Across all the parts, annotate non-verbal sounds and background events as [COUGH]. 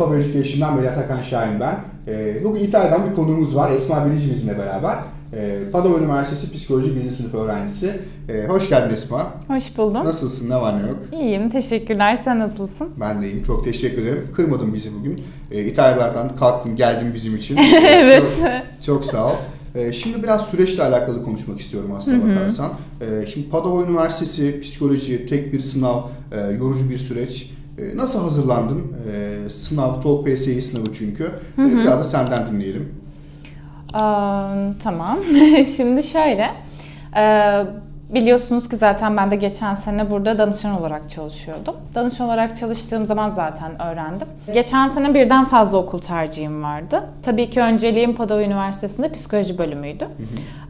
Papa Education'dan Vedat Hakan Şahin ben. Ee, Bugün İtalya'dan bir konuğumuz var. Esma Bilici bizimle beraber. Ee, Padova Üniversitesi Psikoloji 1. sınıf öğrencisi. Ee, Hoş geldin Esma. Hoş buldum. Nasılsın? Ne var ne yok? İyiyim, teşekkürler. Sen nasılsın? Ben de iyiyim. Çok teşekkür ederim. Kırmadın bizi bugün. Ee, İtalyalardan kalktın geldin bizim için. [LAUGHS] evet. Çok, çok sağ ol. Şimdi biraz süreçle alakalı konuşmak istiyorum aslına bakarsan. Ee, Şimdi Padova Üniversitesi psikoloji tek bir sınav, e, yorucu bir süreç. Ee, Nasıl hazırlandın? Ee, Sınav, TOEFL PSI sınavı çünkü. Ee, Biraz da senden dinleyelim. Aa, tamam. [LAUGHS] Şimdi şöyle. e, biliyorsunuz ki zaten ben de geçen sene burada danışan olarak çalışıyordum. Danışan olarak çalıştığım zaman zaten öğrendim. Geçen sene birden fazla okul tercihim vardı. Tabii ki önceliğim Padova Üniversitesi'nde psikoloji bölümüydü.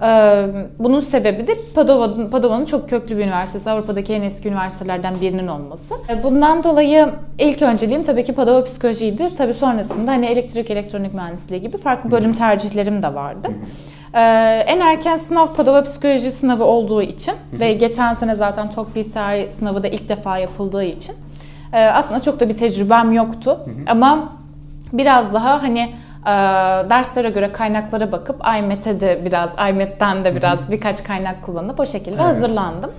Ee, bunun sebebi de Padova, Padova'nın çok köklü bir üniversitesi. Avrupa'daki en eski üniversitelerden birinin olması. Ee, Bundan dolayı ilk önceliğim tabii ki Padova psikolojiydi. Tabii sonrasında hani elektrik, elektronik mühendisliği gibi farklı bölüm tercihlerim de vardı. Ee, en erken sınav Padova psikoloji sınavı olduğu için ve geçen sene zaten TOEFL PCI sınavı da ilk defa yapıldığı için e, aslında çok da bir tecrübem yoktu. Ama biraz daha hani e, derslere göre kaynaklara bakıp IMET'e de biraz, IMET'ten de biraz birkaç kaynak kullanıp o şekilde Evet. hazırlandım.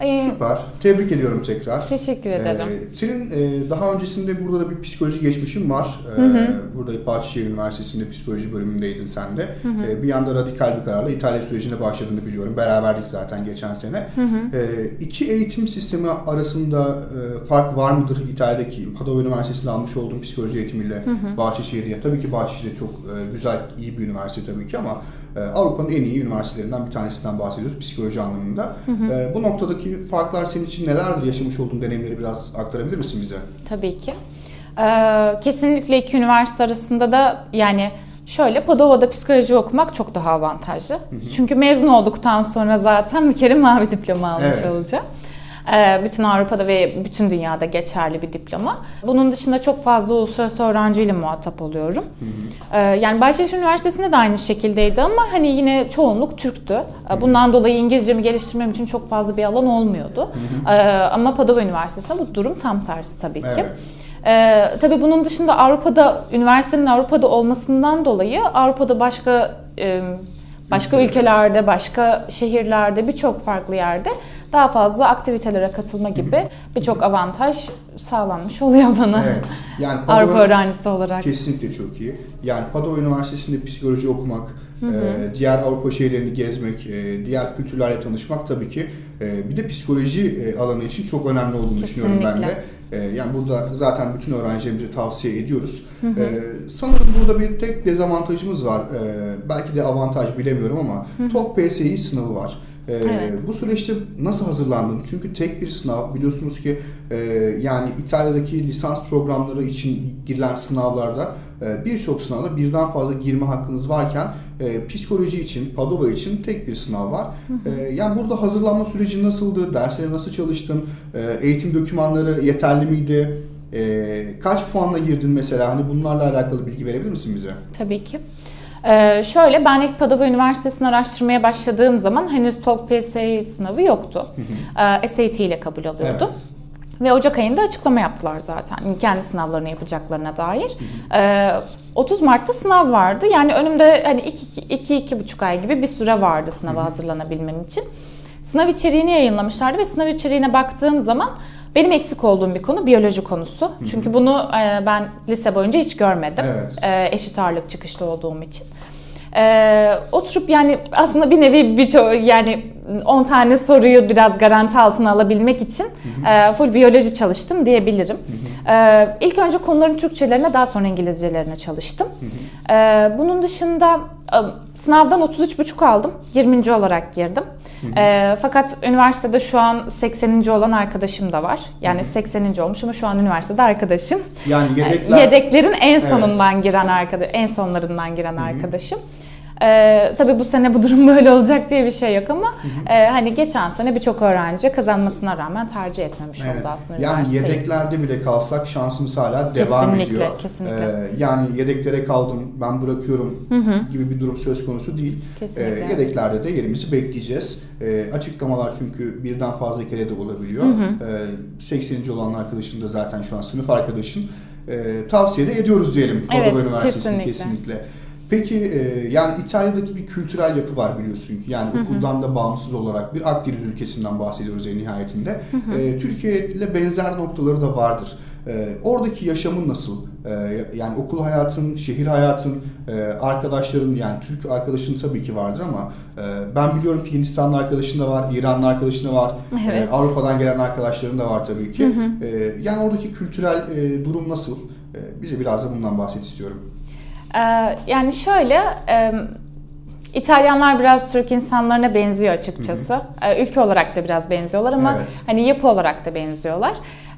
Ee, Süper. Tebrik ediyorum tekrar. teşekkür ederim. Ee, senin e, daha öncesinde burada da bir psikoloji geçmişin var. Ee, Burada Bahçeşehir Üniversitesi'nde psikoloji bölümündeydin sen de. Ee, bir anda radikal bir kararla İtalya sürecine başladığını biliyorum. Beraberdik zaten geçen sene. Ee, iki eğitim sistemi arasında e, fark var mıdır İtalya'daki Padova Üniversitesi'nde almış olduğum psikoloji eğitimiyle Bahçeşehir'e? Tabii ki Bahçeşehir çok e, güzel, iyi bir üniversite tabii ki ama Avrupa'nın en iyi üniversitelerinden bir tanesinden bahsediyoruz psikoloji anlamında. E, bu noktadaki farklar senin için nelerdir? Yaşamış olduğun deneyimleri biraz aktarabilir misin bize? Tabii ki. Ee, kesinlikle iki üniversite arasında da yani şöyle Padova'da psikoloji okumak çok daha avantajlı. Çünkü mezun olduktan sonra zaten bir kere mavi diploma almış Evet. olacağım. Ee, bütün Avrupa'da ve bütün dünyada geçerli bir diploma. Bunun dışında çok fazla uluslararası öğrenciyle muhatap oluyorum. Ee, yani Bahçeşehir Üniversitesi'nde de aynı şekildeydi ama hani yine çoğunluk Türktü. Ee, Bundan dolayı İngilizcemi geliştirmem için çok fazla bir alan olmuyordu. Ama Padova Üniversitesi'nde bu durum tam tersi tabii ki. Evet. Ee, tabii bunun dışında Avrupa'da üniversitenin Avrupa'da olmasından dolayı Avrupa'da başka e, başka ülkelerde, başka şehirlerde, birçok farklı yerde daha fazla aktivitelere katılma gibi birçok avantaj sağlanmış oluyor bana. Evet. Yani [LAUGHS] Avrupa Padova öğrencisi olarak. kesinlikle çok iyi. Yani Padova Üniversitesi'nde psikoloji okumak, e, diğer Avrupa şehirlerini gezmek, e, diğer kültürlerle tanışmak tabii ki e, bir de psikoloji alanı için çok önemli olduğunu düşünüyorum ben de. Kesinlikle. E, Yani burada zaten bütün öğrencilerimize tavsiye ediyoruz. E, Sanırım burada bir tek dezavantajımız var. E, Belki de avantaj bilemiyorum ama TOEFL PSI sınavı var. E, Evet. Bu süreçte nasıl hazırlandın? Çünkü tek bir sınav biliyorsunuz ki e, yani İtalya'daki lisans programları için girilen sınavlarda e, birçok sınavda birden fazla girme hakkınız varken e, psikoloji için, Padova için tek bir sınav var. E, yani burada hazırlanma süreci nasıldı? Derslere nasıl çalıştın? E, eğitim dokümanları yeterli miydi? E, kaç puanla girdin mesela? Hani bunlarla alakalı bilgi verebilir misin bize? Tabii ki. Ee, şöyle ben ilk Padova Üniversitesi'ni araştırmaya başladığım zaman henüz TOEFL PSI sınavı yoktu. Ee, SAT ile kabul alıyordum. Evet. Ve Ocak ayında açıklama yaptılar zaten kendi sınavlarını yapacaklarına dair. Ee, 30 Mart'ta sınav vardı. Yani önümde hani 2-2,5 ay gibi bir süre vardı sınava hazırlanabilmem için. Sınav içeriğini yayınlamışlardı ve sınav içeriğine baktığım zaman benim eksik olduğum bir konu biyoloji konusu. Çünkü bunu e, ben lise boyunca hiç görmedim. Evet. E, eşit ağırlık çıkışlı olduğum için. Ee, oturup yani aslında bir nevi birçok yani 10 tane soruyu biraz garanti altına alabilmek için e, full biyoloji çalıştım diyebilirim. Ee, ilk önce konuların Türkçelerine daha sonra İngilizcelerine çalıştım. Ee, bunun dışında e, sınavdan 33,5 aldım. 20. olarak girdim. Ee, fakat üniversitede şu an 80. olan arkadaşım da var. Yani 80. olmuş ama şu an üniversitede arkadaşım. Yani yedekler... Yedeklerin en Evet. sonundan giren arkadaş, en sonlarından giren arkadaşım. Ee, tabii bu sene bu durum [LAUGHS] böyle olacak diye bir şey yok ama e, hani geçen sene birçok öğrenci kazanmasına rağmen tercih etmemiş Evet. oldu aslında Yani üniversiteyi. yedeklerde bile kalsak şansımız hala devam Kesinlikle, ediyor. kesinlikle. Ee, yani yedeklere kaldım, ben bırakıyorum gibi bir durum söz konusu değil. Kesinlikle. Ee, yedeklerde de yerimizi bekleyeceğiz. Ee, açıklamalar çünkü birden fazla kere de olabiliyor. Ee, 80. olan arkadaşın da zaten şu an sınıf arkadaşın. e, tavsiye de ediyoruz diyelim Evet, Üniversitesi'ni kesinlikle. kesinlikle. Peki e, yani İtalya'daki bir kültürel yapı var biliyorsun ki yani okuldan da bağımsız olarak bir Akdeniz ülkesinden bahsediyoruz en nihayetinde. E, Türkiye ile benzer noktaları da vardır. E, oradaki yaşamın nasıl? E, yani okul hayatın, şehir hayatın, e, arkadaşların yani Türk arkadaşın tabii ki vardır ama e, ben biliyorum ki Hindistanlı arkadaşın da var, İranlı arkadaşın da var, Evet. e, Avrupa'dan gelen arkadaşların da var tabii ki. E, yani oradaki kültürel e, durum nasıl? E, bize biraz da bundan bahset istiyorum. Ee, yani şöyle, e, İtalyanlar biraz Türk insanlarına benziyor açıkçası. Ee, ülke olarak da biraz benziyorlar ama Evet. hani yapı olarak da benziyorlar.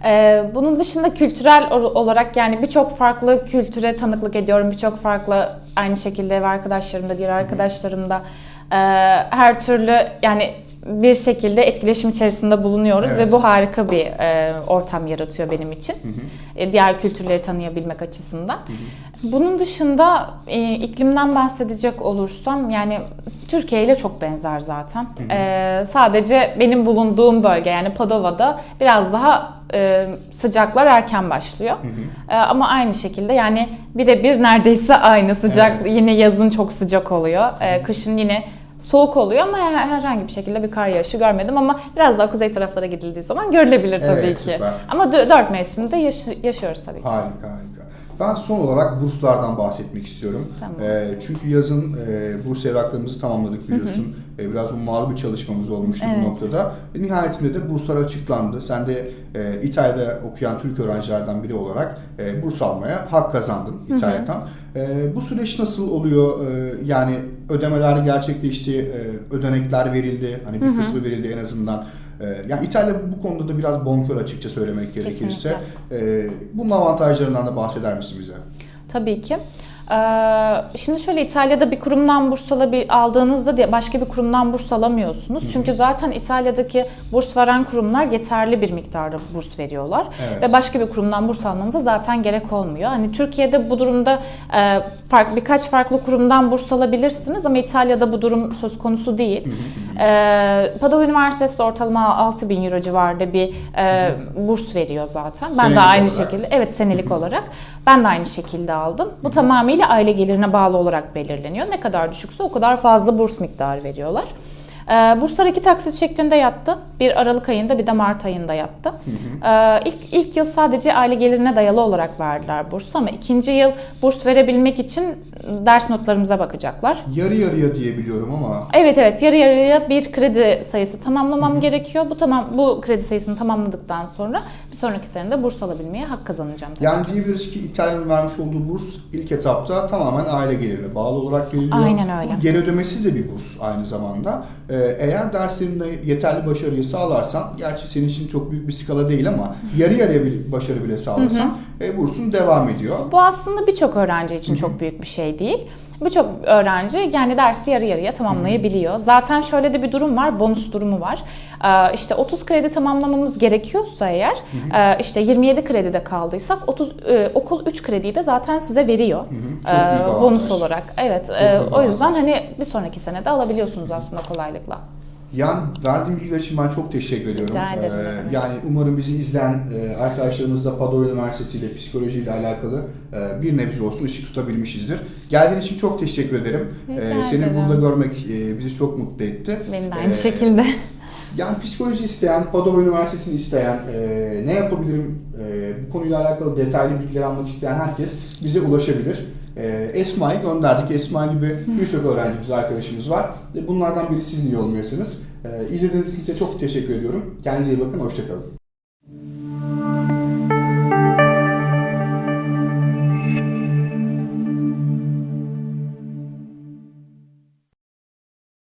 Ee, bunun dışında kültürel or- olarak yani birçok farklı kültüre tanıklık ediyorum. Birçok farklı aynı şekilde ev arkadaşlarım da diğer arkadaşlarım da e, her türlü yani bir şekilde etkileşim içerisinde bulunuyoruz Evet. ve bu harika bir e, ortam yaratıyor benim için. E, diğer kültürleri tanıyabilmek açısından. Bunun dışında e, iklimden bahsedecek olursam yani Türkiye ile çok benzer zaten. E, sadece benim bulunduğum bölge yani Padova'da biraz daha e, sıcaklar erken başlıyor. E, ama aynı şekilde yani birebir neredeyse aynı sıcak. Evet. Yine yazın çok sıcak oluyor. E, kışın yine soğuk oluyor ama her- herhangi bir şekilde bir kar yağışı görmedim ama biraz daha kuzey taraflara gidildiği zaman görülebilir tabii Evet, ki. süper. Ama dö- dört mevsimde yaş- yaşıyoruz tabii ki. Harika harika. Ben son olarak burslardan bahsetmek istiyorum. Tamam. Ee, çünkü yazın e, burs evraklarımızı tamamladık biliyorsun. E, biraz ummalı bir çalışmamız olmuştu bu Evet. noktada. E, nihayetinde de burslar açıklandı. Sen de e, İtalya'da okuyan Türk öğrencilerden biri olarak e, burs almaya hak kazandın İtalya'dan. E, bu süreç nasıl oluyor? E, yani ödemeler gerçekleşti, e, ödenekler verildi. Hani bir kısmı verildi en azından. E, yani İtalya bu konuda da biraz bonkör açıkça söylemek gerekirse. Kesinlikle. Ee, bunun avantajlarından da bahseder misin bize? Tabii ki. Ee, Şimdi şöyle İtalya'da bir kurumdan burs aldığınızda başka bir kurumdan burs alamıyorsunuz. Çünkü zaten İtalya'daki burs veren kurumlar yeterli bir miktarda burs veriyorlar. Evet. Ve başka bir kurumdan burs almanıza zaten gerek olmuyor. Hani Türkiye'de bu durumda e, fark, birkaç farklı kurumdan burs alabilirsiniz ama İtalya'da bu durum söz konusu değil. Ee, Padova Üniversitesi de ortalama 6000 euro civarında bir e, burs veriyor zaten. Ben Senelik de aynı olarak. şekilde Evet senelik olarak. Ben de aynı şekilde aldım. Bu tamamıyla aile gelirine bağlı olarak belirleniyor. Ne kadar düşükse o kadar fazla burs miktarı veriyorlar. Ee, burslar iki taksit şeklinde yattı. Bir Aralık ayında bir de Mart ayında yattı. Ee, ilk, ilk yıl sadece aile gelirine dayalı olarak verdiler bursu ama ikinci yıl burs verebilmek için ders notlarımıza bakacaklar. Yarı yarıya diye biliyorum ama Evet evet yarı yarıya bir kredi sayısı tamamlamam gerekiyor. Bu tamam bu kredi sayısını tamamladıktan sonra bir sonraki senede burs alabilmeye hak kazanacağım tabii. yani diyebiliriz ki İtalya'nın vermiş olduğu burs ilk etapta tamamen aile gelirine bağlı olarak veriliyor. Aynen öyle. Bu Geri ödemesiz de bir burs aynı zamanda. Ee, eğer derslerinde yeterli başarıyı sağlarsan, gerçi senin için çok büyük bir skala değil ama yarı yarıya bir başarı bile sağlarsan e, bursun devam ediyor. Bu aslında birçok öğrenci için çok büyük bir şey değil. Birçok öğrenci yani dersi yarı yarıya tamamlayabiliyor. Zaten şöyle de bir durum var, bonus durumu var. Ee, işte 30 kredi tamamlamamız gerekiyorsa eğer, e, işte 27 kredide kaldıysak 30 e, okul 3 krediyi de zaten size veriyor. Çok büyük Ee, avantaj. bonus olarak. Evet. e, büyük o yüzden hani bir sonraki senede alabiliyorsunuz aslında kolaylıkla. Yani verdiğim bilgiler için ben çok teşekkür ediyorum. Rica ederim, Ee, yani umarım bizi izleyen e, arkadaşlarımız da Padova Üniversitesi ile psikolojiyle alakalı e, bir nebze olsun ışık tutabilmişizdir. Geldiğin için çok teşekkür ederim. Rica Ee, seni ederim. burada görmek e, bizi çok mutlu etti. Benim de aynı Ee, şekilde. Yani psikoloji isteyen, Padova Üniversitesi'ni isteyen, e, ne yapabilirim e, bu konuyla alakalı detaylı bilgiler almak isteyen herkes bize ulaşabilir. E, Esma'yı gönderdik. Esma gibi birçok öğrencimiz, arkadaşımız var. E, bunlardan biri siz niye olmuyorsunuz? E, izlediğiniz için çok teşekkür ediyorum. Kendinize iyi bakın, hoşçakalın.